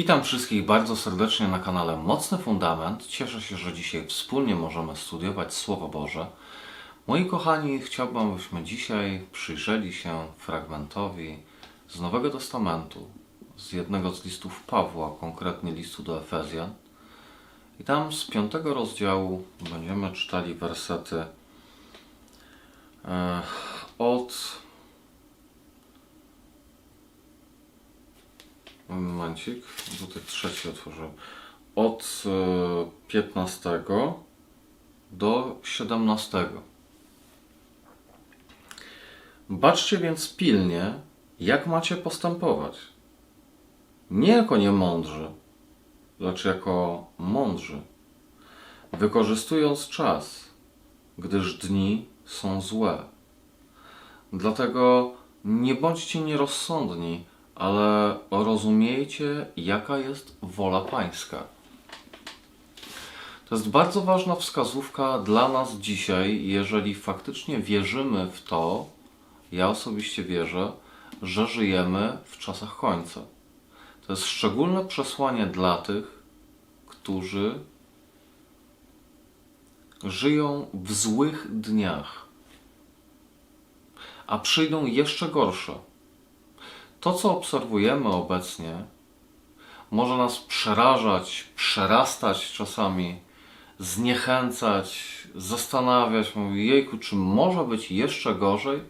Witam wszystkich bardzo serdecznie na kanale Mocny Fundament. Cieszę się, że dzisiaj wspólnie możemy studiować Słowo Boże. Moi kochani, chciałbym, abyśmy dzisiaj przyjrzeli się fragmentowi z Nowego Testamentu, z jednego z listów Pawła, konkretnie listu do Efezjan. I tam z piątego rozdziału będziemy czytali wersety e, od Momencik, tutaj trzeci otworzyłem. Od e, 15 do 17. Baczcie więc pilnie, jak macie postępować. Nie jako niemądrzy, lecz jako mądrzy, wykorzystując czas, gdyż dni są złe. Dlatego nie bądźcie nierozsądni, ale rozumiejcie, jaka jest wola Pańska. To jest bardzo ważna wskazówka dla nas dzisiaj, jeżeli faktycznie wierzymy w to, ja osobiście wierzę, że żyjemy w czasach końca. To jest szczególne przesłanie dla tych, którzy żyją w złych dniach, a przyjdą jeszcze gorsze. To, co obserwujemy obecnie, może nas przerażać, przerastać czasami, zniechęcać, zastanawiać, mówić, jejku, czy może być jeszcze gorzej?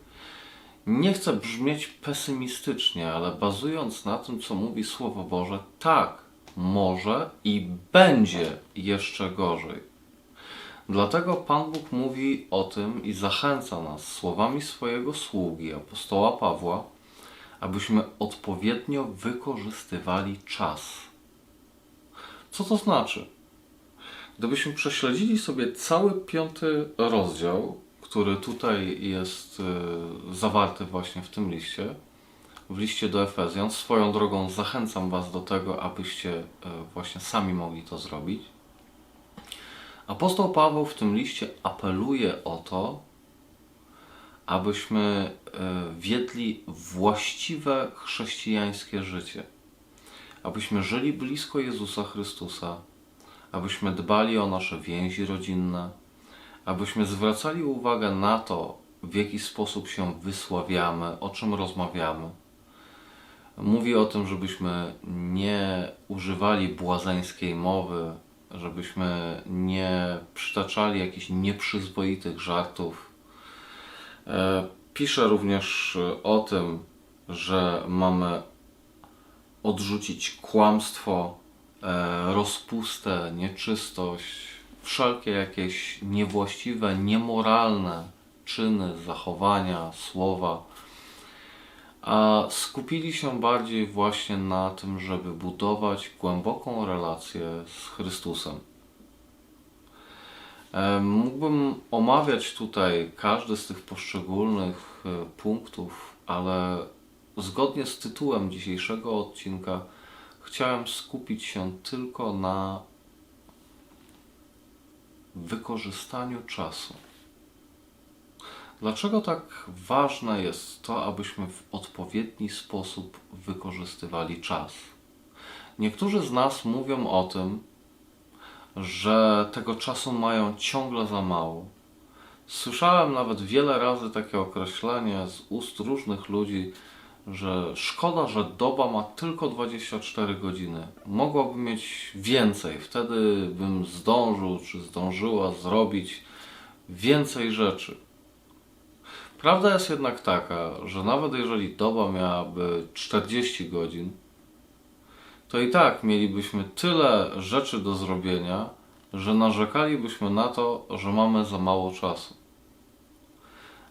Nie chcę brzmieć pesymistycznie, ale bazując na tym, co mówi Słowo Boże, tak, może i będzie jeszcze gorzej. Dlatego Pan Bóg mówi o tym i zachęca nas słowami swojego sługi, apostoła Pawła, abyśmy odpowiednio wykorzystywali czas. Co to znaczy? Gdybyśmy prześledzili sobie cały piąty rozdział, który tutaj jest y, zawarty właśnie w tym liście, w liście do Efezjan, swoją drogą zachęcam Was do tego, abyście y, właśnie sami mogli to zrobić. Apostoł Paweł w tym liście apeluje o to, abyśmy e, wiedli właściwe chrześcijańskie życie, abyśmy żyli blisko Jezusa Chrystusa, abyśmy dbali o nasze więzi rodzinne, abyśmy zwracali uwagę na to, w jaki sposób się wysławiamy, o czym rozmawiamy. Mówi o tym, żebyśmy nie używali błazeńskiej mowy, żebyśmy nie przytaczali jakichś nieprzyzwoitych żartów, E, Pisze również o tym, że mamy odrzucić kłamstwo, e, rozpustę, nieczystość, wszelkie jakieś niewłaściwe, niemoralne czyny, zachowania, słowa, a skupili się bardziej właśnie na tym, żeby budować głęboką relację z Chrystusem. E, Mógłbym omawiać tutaj każdy z tych poszczególnych e, punktów, ale zgodnie z tytułem dzisiejszego odcinka chciałem skupić się tylko na wykorzystaniu czasu. Dlaczego tak ważne jest to, abyśmy w odpowiedni sposób wykorzystywali czas? Niektórzy z nas mówią o tym, że tego czasu mają ciągle za mało. Słyszałem nawet wiele razy takie określenie z ust różnych ludzi, że szkoda, że doba ma tylko 24 godziny. Mogłaby mieć więcej, wtedy bym zdążył czy zdążyła zrobić więcej rzeczy. Prawda jest jednak taka, że nawet jeżeli doba miałaby 40 godzin, to i tak mielibyśmy tyle rzeczy do zrobienia, że narzekalibyśmy na to, że mamy za mało czasu.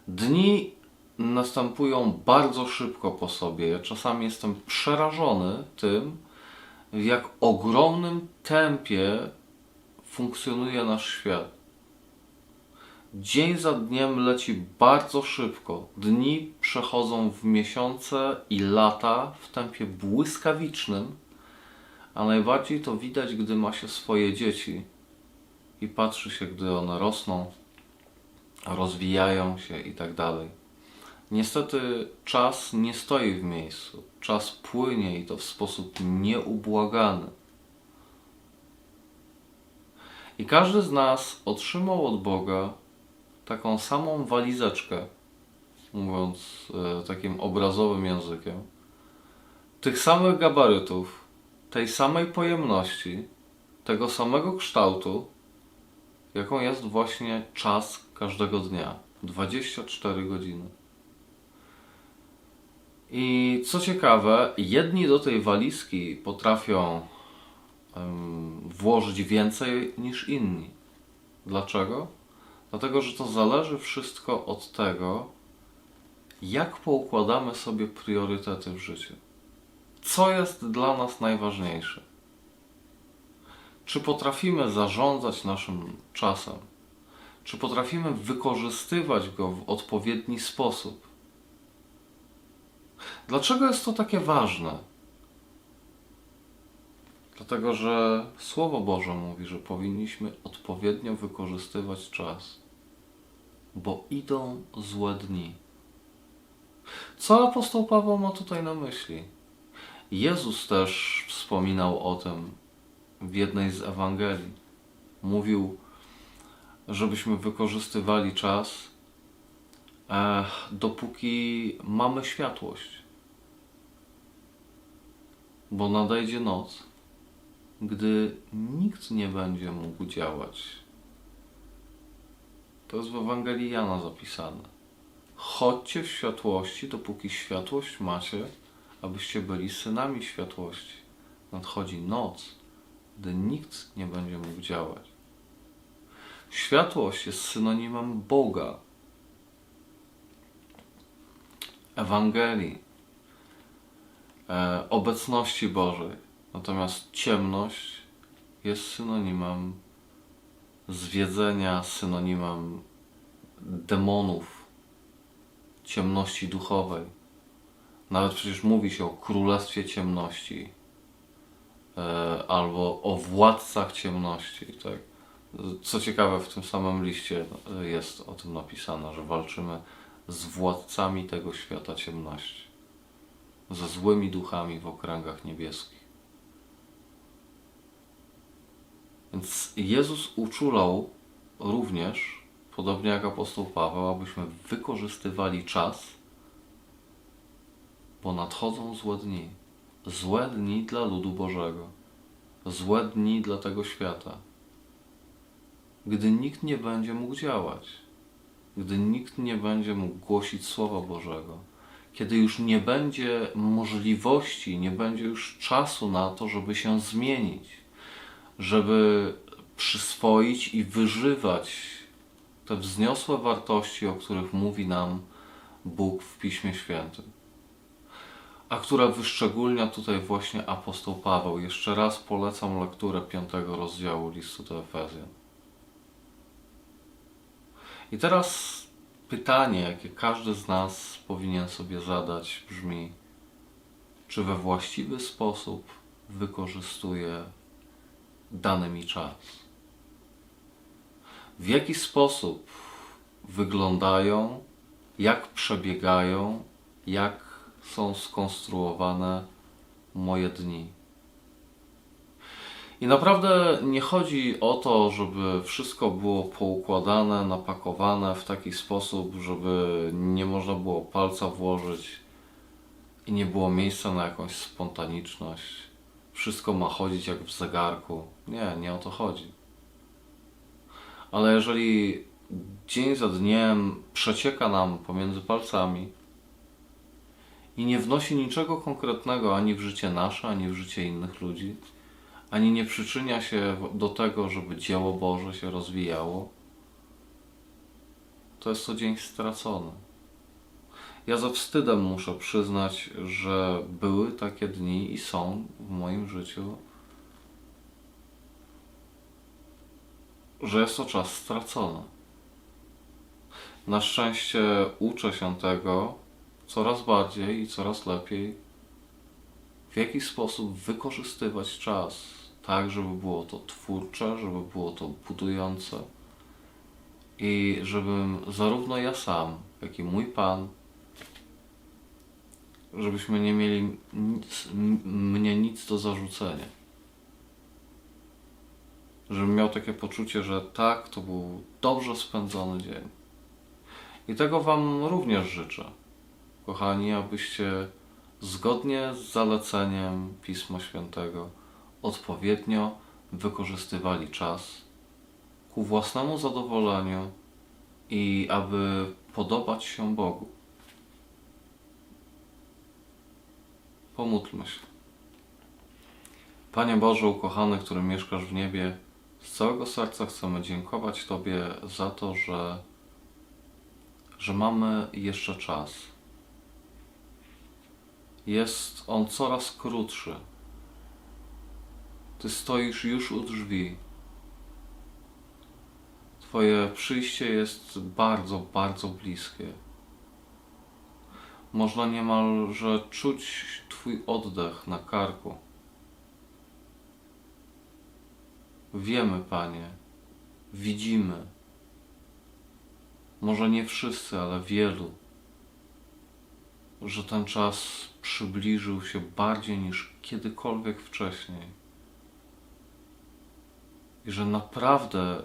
Dni następują bardzo szybko po sobie. Ja czasami jestem przerażony tym, w jak ogromnym tempie funkcjonuje nasz świat. Dzień za dniem leci bardzo szybko. Dni przechodzą w miesiące i lata w tempie błyskawicznym A najbardziej to widać, gdy ma się swoje dzieci i patrzy się, gdy one rosną, rozwijają się i tak dalej. Niestety czas nie stoi w miejscu. Czas płynie i to w sposób nieubłagany. I każdy z nas otrzymał od Boga taką samą walizeczkę, mówiąc e, takim obrazowym językiem, tych samych gabarytów, tej samej pojemności, tego samego kształtu, jaką jest właśnie czas każdego dnia 24 godziny. I co ciekawe, jedni do tej walizki potrafią włożyć więcej niż inni. Dlaczego? Dlatego, że to zależy wszystko od tego, jak poukładamy sobie priorytety w życiu. Co jest dla nas najważniejsze? Czy potrafimy zarządzać naszym czasem? Czy potrafimy wykorzystywać go w odpowiedni sposób? Dlaczego jest to takie ważne? Dlatego, że Słowo Boże mówi, że powinniśmy odpowiednio wykorzystywać czas, bo idą złe dni. Co apostoł Paweł ma tutaj na myśli? Jezus też wspominał o tym w jednej z Ewangelii. Mówił, żebyśmy wykorzystywali czas, e, dopóki mamy światłość. Bo nadejdzie noc, gdy nikt nie będzie mógł działać. To jest w Ewangelii Jana zapisane. Chodźcie w światłości, dopóki światłość macie, abyście byli synami światłości. Nadchodzi noc, gdy nikt nie będzie mógł działać. Światłość jest synonimem Boga, Ewangelii, e, obecności Bożej. Natomiast ciemność jest synonimem zwiedzenia, synonimem demonów, ciemności duchowej. Nawet przecież mówi się o królestwie ciemności e, albo o władcach ciemności. Tak? Co ciekawe, w tym samym liście jest o tym napisane, że walczymy z władcami tego świata ciemności, ze złymi duchami w okręgach niebieskich. Więc Jezus uczulał również, podobnie jak apostoł Paweł, abyśmy wykorzystywali czas, bo nadchodzą złe dni. Złe dni dla ludu Bożego, złe dni dla tego świata, gdy nikt nie będzie mógł działać, gdy nikt nie będzie mógł głosić Słowa Bożego, kiedy już nie będzie możliwości, nie będzie już czasu na to, żeby się zmienić żeby przyswoić i wyżywać te wzniosłe wartości, o których mówi nam Bóg w Piśmie Świętym. A która wyszczególnia tutaj właśnie apostoł Paweł. Jeszcze raz polecam lekturę piątego rozdziału listu do Efezjan. I teraz pytanie, jakie każdy z nas powinien sobie zadać, brzmi: czy we właściwy sposób wykorzystuje dany mi czas. W jaki sposób wyglądają, jak przebiegają, jak są skonstruowane moje dni. I naprawdę nie chodzi o to, żeby wszystko było poukładane, napakowane w taki sposób, żeby nie można było palca włożyć i nie było miejsca na jakąś spontaniczność wszystko ma chodzić jak w zegarku. Nie, nie o to chodzi. Ale jeżeli dzień za dniem przecieka nam pomiędzy palcami i nie wnosi niczego konkretnego ani w życie nasze, ani w życie innych ludzi, ani nie przyczynia się do tego, żeby dzieło Boże się rozwijało, to jest to dzień stracony. Ja ze wstydem muszę przyznać, że były takie dni i są w moim życiu, że jest to czas stracony. Na szczęście uczę się tego coraz bardziej i coraz lepiej w jaki sposób wykorzystywać czas, tak, żeby było to twórcze, żeby było to budujące i żebym zarówno ja sam, jak i mój Pan, żebyśmy nie mieli nic, mnie nic do zarzucenia. Żebym miał takie poczucie, że tak, to był dobrze spędzony dzień. I tego Wam również życzę, kochani, abyście zgodnie z zaleceniem Pisma Świętego odpowiednio wykorzystywali czas ku własnemu zadowoleniu i aby podobać się Bogu. Pomódlmy się. Panie Boże, ukochany, który mieszkasz w niebie, z całego serca chcemy dziękować Tobie za to, że, że mamy jeszcze czas. Jest on coraz krótszy. Ty stoisz już u drzwi. Twoje przyjście jest bardzo, bardzo bliskie. Można niemalże czuć Twój oddech na karku. Wiemy, Panie, widzimy. Może nie wszyscy, ale wielu, że ten czas przybliżył się bardziej niż kiedykolwiek wcześniej. I że naprawdę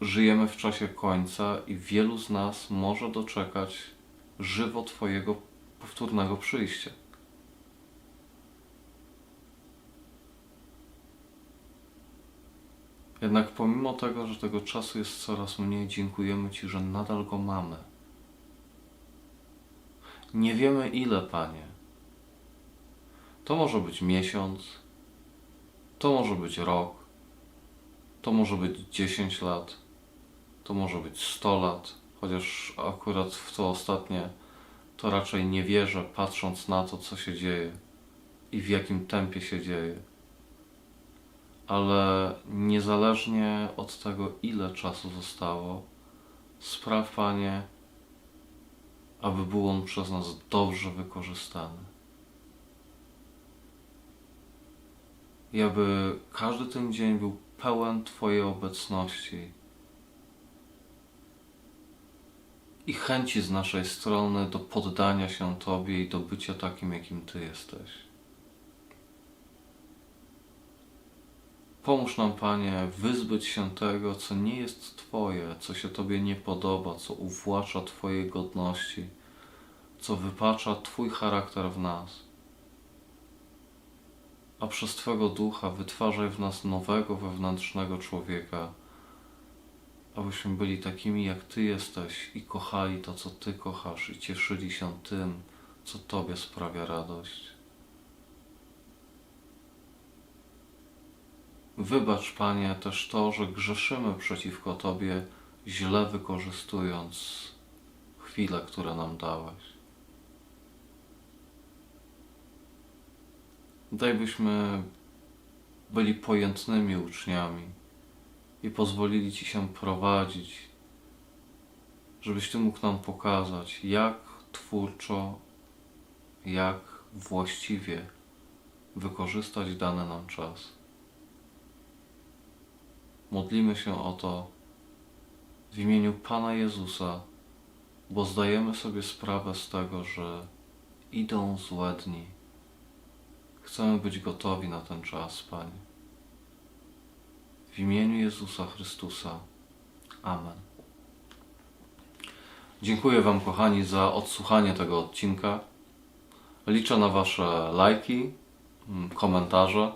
żyjemy w czasie końca i wielu z nas może doczekać żywo Twojego powtórnego przyjścia. Jednak pomimo tego, że tego czasu jest coraz mniej, dziękujemy Ci, że nadal go mamy. Nie wiemy ile, Panie. To może być miesiąc, to może być rok, to może być 10 lat, to może być 100 lat, chociaż akurat w to ostatnie to raczej nie wierzę, patrząc na to, co się dzieje i w jakim tempie się dzieje. Ale niezależnie od tego, ile czasu zostało, spraw, Panie, aby był on przez nas dobrze wykorzystany. I aby każdy ten dzień był pełen Twojej obecności i chęci z naszej strony do poddania się Tobie i do bycia takim, jakim Ty jesteś. Pomóż nam, Panie, wyzbyć się tego, co nie jest Twoje, co się Tobie nie podoba, co uwłacza Twojej godności, co wypacza Twój charakter w nas. A przez Twego ducha wytwarzaj w nas nowego wewnętrznego człowieka, abyśmy byli takimi, jak Ty jesteś i kochali to, co Ty kochasz, i cieszyli się tym, co Tobie sprawia radość. Wybacz, Panie, też to, że grzeszymy przeciwko Tobie, źle wykorzystując chwile, które nam dałeś. Daj, byśmy byli pojętnymi uczniami i pozwolili Ci się prowadzić, żebyś Ty mógł nam pokazać, jak twórczo, jak właściwie wykorzystać dany nam czas. Modlimy się o to w imieniu Pana Jezusa, bo zdajemy sobie sprawę z tego, że idą złe dni. Chcemy być gotowi na ten czas, Panie. W imieniu Jezusa Chrystusa. Amen. Dziękuję Wam, kochani, za odsłuchanie tego odcinka. Liczę na Wasze lajki, mm, komentarze.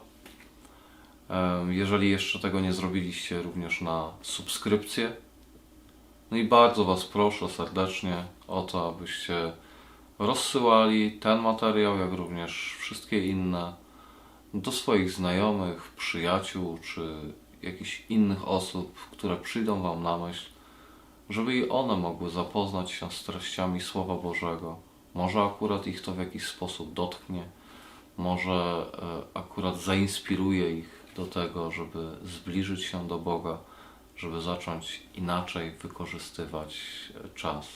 Jeżeli jeszcze tego nie zrobiliście, również na subskrypcję. No i bardzo Was proszę serdecznie o to, abyście rozsyłali ten materiał, jak również wszystkie inne do swoich znajomych, przyjaciół czy jakichś innych osób, które przyjdą Wam na myśl, żeby i one mogły zapoznać się z treściami Słowa Bożego. Może akurat ich to w jakiś sposób dotknie, może e, akurat zainspiruje ich do tego, żeby zbliżyć się do Boga, żeby zacząć inaczej wykorzystywać e, czas.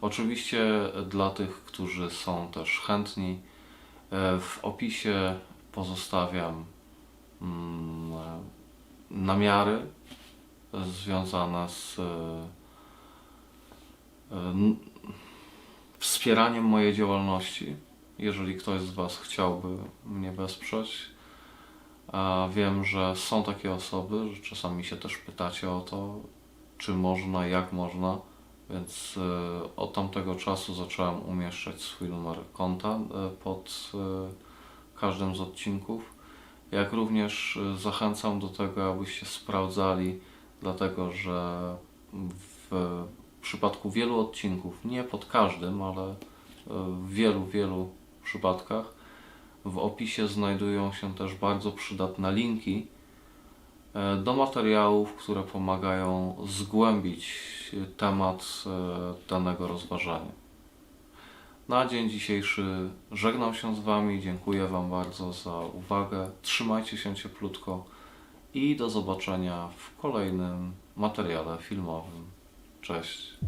Oczywiście dla tych, którzy są też chętni, E, W opisie pozostawiam mm, e, namiary związane z e, e, wspieraniem mojej działalności. Jeżeli ktoś z Was chciałby mnie wesprzeć, wiem, że są takie osoby, że czasami się też pytacie o to, czy można, jak można, więc e, od tamtego czasu zacząłem umieszczać swój numer konta pod każdym z odcinków. Jak również e, zachęcam do tego, abyście sprawdzali, dlatego że w przypadku wielu odcinków, nie pod każdym, ale e, w wielu, wielu przypadkach, w opisie znajdują się też bardzo przydatne linki e, do materiałów, które pomagają zgłębić temat danego rozważania. Na dzień dzisiejszy żegnam się z Wami, dziękuję Wam bardzo za uwagę, trzymajcie się cieplutko i do zobaczenia w kolejnym materiale filmowym. Cześć.